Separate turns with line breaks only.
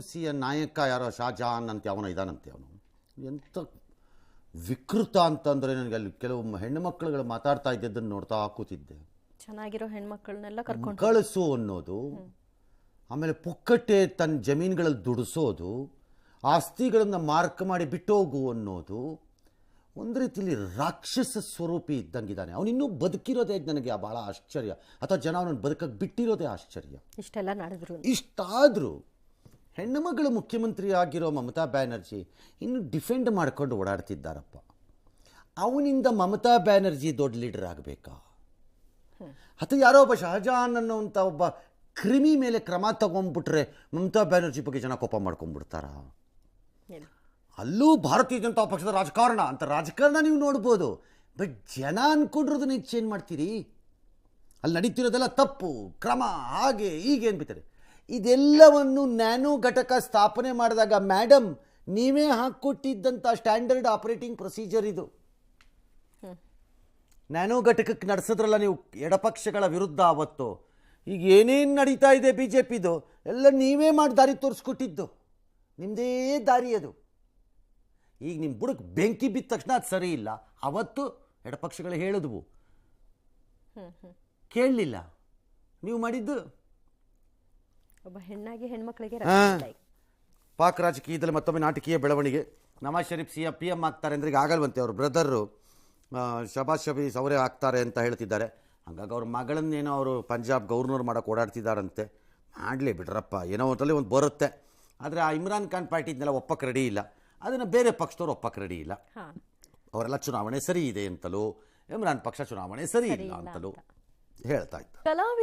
ಸಿಯ ನಾಯಕ ಯಾರೋ ಶಾಜಹಾನ್ ಅಂತ ಅವನು ಇದಾನಂತೆ ಅವನು. ಎಂಥ ವಿಕೃತ ಅಂತಂದರೆ ನನಗೆ ಅಲ್ಲಿ ಕೆಲವು ಹೆಣ್ಣು ಮಕ್ಕಳುಗಳು ಮಾತಾಡ್ತಾ ಇದ್ದದ್ದನ್ನು ನೋಡ್ತಾ ಕೂತಿದ್ದೆ.
ಚೆನ್ನಾಗಿರೋ ಹೆಣ್ಮಕ್ಳನ್ನೆಲ್ಲ ಕರ್ಕೊಂಡು
ಕಳಿಸು ಅನ್ನೋದು ಆಮೇಲೆ ಪುಕ್ಕಟ್ಟೆ ತನ್ನ ಜಮೀನುಗಳಲ್ಲಿ ದುಡಿಸೋದು ಆಸ್ತಿಗಳನ್ನು ಮಾರ್ಕ್ ಮಾಡಿ ಬಿಟ್ಟೋಗು ಅನ್ನೋದು ಒಂದು ರೀತಿಯಲ್ಲಿ ರಾಕ್ಷಸ ಸ್ವರೂಪಿ ಇದ್ದಂಗಿದ್ದಾನೆ. ಅವನಿನ್ನೂ ಬದುಕಿರೋದೇ ನನಗೆ ಭಾಳ ಆಶ್ಚರ್ಯ. ಅಥವಾ ಜನ ಅವನನ್ನು ಬದುಕಕ್ಕೆ ಬಿಟ್ಟಿರೋದೇ ಆಶ್ಚರ್ಯ.
ಇಷ್ಟೆಲ್ಲ ನಡೆದ್ರು.
ಇಷ್ಟಾದರೂ ಹೆಣ್ಣು ಮಗಳು ಮುಖ್ಯಮಂತ್ರಿ ಆಗಿರೋ ಮಮತಾ ಬ್ಯಾನರ್ಜಿ ಇನ್ನು ಡಿಫೆಂಡ್ ಮಾಡ್ಕೊಂಡು ಓಡಾಡ್ತಿದ್ದಾರಪ್ಪ. ಅವನಿಂದ ಮಮತಾ ಬ್ಯಾನರ್ಜಿ ದೊಡ್ಡ ಲೀಡರ್ ಆಗಬೇಕಾ? ಅಥವಾ ಯಾರೋ ಒಬ್ಬ ಶಹಜಹಾನ್ ಅನ್ನೋಂಥ ಒಬ್ಬ ಕ್ರಿಮಿ ಮೇಲೆ ಕ್ರಮ ತಗೊಂಡ್ಬಿಟ್ರೆ ಮಮತಾ ಬ್ಯಾನರ್ಜಿ ಬಗ್ಗೆ ಜನ ಕೋಪ ಮಾಡ್ಕೊಂಡ್ಬಿಡ್ತಾರಾ? ಅಲ್ಲೂ ಭಾರತೀಯ ಜನತಾ ಪಕ್ಷದ ರಾಜಕಾರಣ ಅಂತ ರಾಜಕಾರಣ ನೀವು ನೋಡ್ಬೋದು. ಬಟ್ ಜನ ಅನ್ಕೊಂಡಿರೋದನ್ನ ಹೆಚ್ಚು ಚೇಂಜ್ ಮಾಡ್ತೀರಿ? ಅಲ್ಲಿ ನಡೀತಿರೋದೆಲ್ಲ ತಪ್ಪು ಕ್ರಮ ಹಾಗೆ ಈಗೇನು ಅನ್ಬಿತಾರೆ ಇದೆಲ್ಲವನ್ನು ನ್ಯಾನೋ ಘಟಕ ಸ್ಥಾಪನೆ ಮಾಡಿದಾಗ ಮೇಡಮ್ ನೀವೇ ಹಾಕ್ಕೊಟ್ಟಿದ್ದಂಥ ಸ್ಟ್ಯಾಂಡರ್ಡ್ ಆಪರೇಟಿಂಗ್ ಪ್ರೊಸೀಜರ್ ಇದು. ನ್ಯಾನೋ ಘಟಕಕ್ಕೆ ನಡೆಸಿದ್ರಲ್ಲ ನೀವು ಎಡಪಕ್ಷಗಳ ವಿರುದ್ಧ ಆವತ್ತು ಈಗ ಏನೇನು ನಡೀತಾ ಇದೆ ಬಿ ಜೆ ಪಿದು ಎಲ್ಲ ನೀವೇ ಮಾಡಿ ದಾರಿ ತೋರಿಸ್ಕೊಟ್ಟಿದ್ದು. ನಿಮ್ಮದೇ ದಾರಿ ಅದು. ಈಗ ನಿಮ್ಮ ಬುಡಕ್ಕೆ ಬೆಂಕಿ ಬಿದ್ದ ತಕ್ಷಣ ಅದು ಸರಿ ಇಲ್ಲ. ಅವತ್ತು ಎಡಪಕ್ಷಗಳು ಹೇಳಿದ್ವು. ಕೇಳಲಿಲ್ಲ. ನೀವು ಮಾಡಿದ್ದು
ಒಬ್ಬ ಹೆಣ್ಣಾಗಿ ಹೆಣ್ಮಕ್ಳಿಗೆ. ರಕ್ಷಣೆ.
ಪಾಕ್ ರಾಜಕೀಯದಲ್ಲಿ ಮತ್ತೊಮ್ಮೆ ನಾಟಕೀಯ ಬೆಳವಣಿಗೆ. Nawaz Sharif C P M ಆಗ್ತಾರೆ ಅಂದ್ರೆ ಈಗ ಆಗಲ್ವಂತೆ ಅವ್ರ. ಬ್ರದರು ಶಬಾಜ್ ಶಬೀಸ್ ಅವರೇ ಆಗ್ತಾರೆ ಅಂತ ಹೇಳ್ತಿದ್ದಾರೆ. ಹಾಗಾಗಿ ಅವ್ರ ಮಗಳನ್ನೇನೋ ಅವರು ಪಂಜಾಬ್ ಗವರ್ನರ್ ಮಾಡೋಕೆ ಓಡಾಡ್ತಿದ್ದಾರಂತೆ ಮಾಡಲಿ ಬಿಡ್ರಪ್ಪ. ಏನೋ ಒಂದಲ್ಲಿ ಒಂದು ಬರುತ್ತೆ. ಆದರೆ ಆ ಇಮ್ರಾನ್ ಖಾನ್ ಪಾರ್ಟಿದ್ನೆಲ್ಲ ಒಪ್ಪಕ್ಕೆ ರೆಡಿ ಇಲ್ಲ. ಅದನ್ನು ಬೇರೆ ಪಕ್ಷದವ್ರು ಒಪ್ಪಕ್ಕೆ ರೆಡಿ ಇಲ್ಲ. ಅವರೆಲ್ಲ ಚುನಾವಣೆ ಸರಿ ಇದೆ ಅಂತಲೂ ಇಮ್ರಾನ್ ಪಕ್ಷ ಚುನಾವಣೆ ಸರಿ ಇಲ್ಲ ಅಂತಲೂ ಹೇಳ್ತಾ ಇದ್ದಾರೆ.
ಕಲಾವಿ